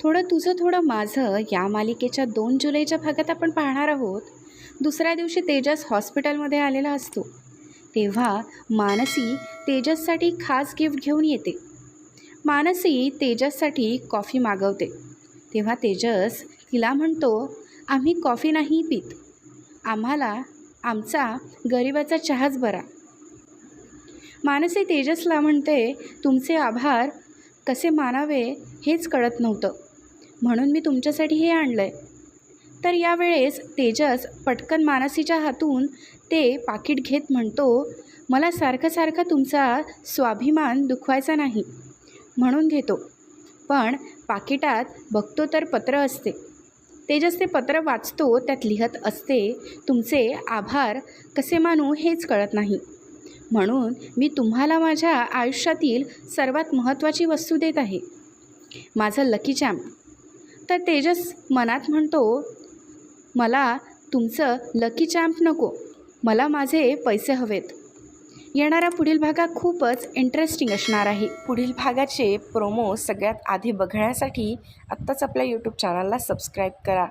थोडं तुझं थोडं माझं या मालिकेच्या दोन जुलैच्या भागात आपण पाहणार आहोत. दुसऱ्या दिवशी तेजस हॉस्पिटलमध्ये आलेला असतो. तेव्हा मानसी तेजससाठी खास गिफ्ट घेऊन येते. मानसी तेजससाठी कॉफी मागवते. तेव्हा तेजस तिला म्हणतो आम्ही कॉफी नाही पित. आम्हाला आमचा गरिबाचा चहाच बरा. मानसी तेजसला म्हणते तुमचे आभार कसे मानावे हेच कळत नव्हतं. म्हणून मी तुमच्यासाठी हे आणलं आहे तर यावेळेस तेजस पटकन मानसीच्या हातून ते पाकिट घेत म्हणतो मला सारखं सारखं तुमचा स्वाभिमान दुखवायचा नाही म्हणून घेतो. पण पाकिटात बघतो तर पत्र असते. तेजस ते पत्र वाचतो त्यात लिहत असते तुमचे आभार कसे मानू हेच कळत नाही. म्हणून मी तुम्हाला माझ्या आयुष्यातील सर्वात महत्त्वाची वस्तू देत आहे. माझं लकी चॅम्प तर तेजस मनात म्हणतो मला तुमचं लकी चॅम्प नको. मला माझे पैसे हवेत. येणाऱ्या पुढील भागात खूपच इंटरेस्टिंग असणार आहे. पुढील भागाचे प्रोमो सगळ्यात आधी बघण्यासाठी आत्ताच आपल्या यूट्यूब चॅनलला सबस्क्राईब करा.